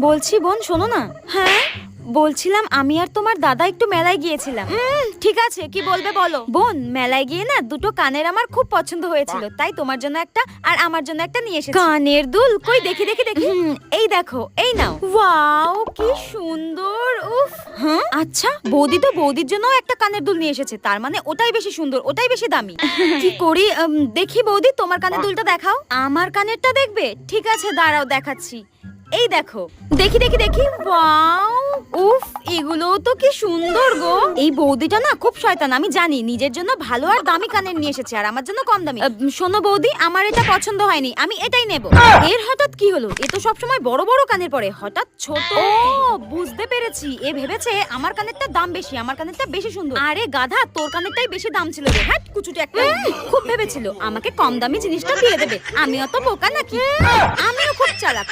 বলছি বোন শোনো না। হ্যাঁ? বলছিলাম আমি আর তোমার দাদা একটু মেলায় গিয়েছিলাম। ঠিক আছে কি বলবে বলো। বোন মেলায় গিয়ে না দুটো কানের আমার খুব পছন্দ হয়েছিল। তাই তোমার জন্য একটা আর আমার জন্য একটা নিয়ে এসেছি। কানের দুল? কই দেখি দেখি দেখি। এই দেখো এই নাও। ওয়াও কি সুন্দর উফ। হ্যাঁ আচ্ছা বৌদি তো বৌদির জন্য একটা কানের দুল নিয়ে এসেছে। তার মানে ওটাই বেশি সুন্দর ওটাই বেশি দামি। কি করি? দেখি বৌদি তোমার কানের দুলটা দেখাও। আমার কানেরটা দেখবে? ঠিক আছে দাঁড়াও দেখাচ্ছি। এই দেখো। দেখি দেখি দেখি। ওয়াও। উফ তো কি সুন্দর গো। এই বৌদিটা না খুব শয়তান আমি জানি নিজের জন্য ভালো আর দামি কানের নিয়ে এসেছে আর আমার জন্য কম দামি। শোনো বৌদি আমার এটা পছন্দ হয়নি আমি এটাই নেব। এর হঠাৎ কি হলো? এ তো সবসময় বড় বড় কানের পরে হঠাৎ ছোট। ও বুঝতে পেরেছি এ ভেবেছে আমার কানেরটা দাম বেশি আমার কানেরটা বেশি সুন্দর। আরে গাধা তোর কানেরটাই বেশি দাম ছিল রে হ্যাঁ কুচুটে একটা। খুব ভেবেছিল আমাকে কম দামি জিনিসটা দিয়ে দেবে আমি অত বোকা নাকি? আমিও খুব চালাক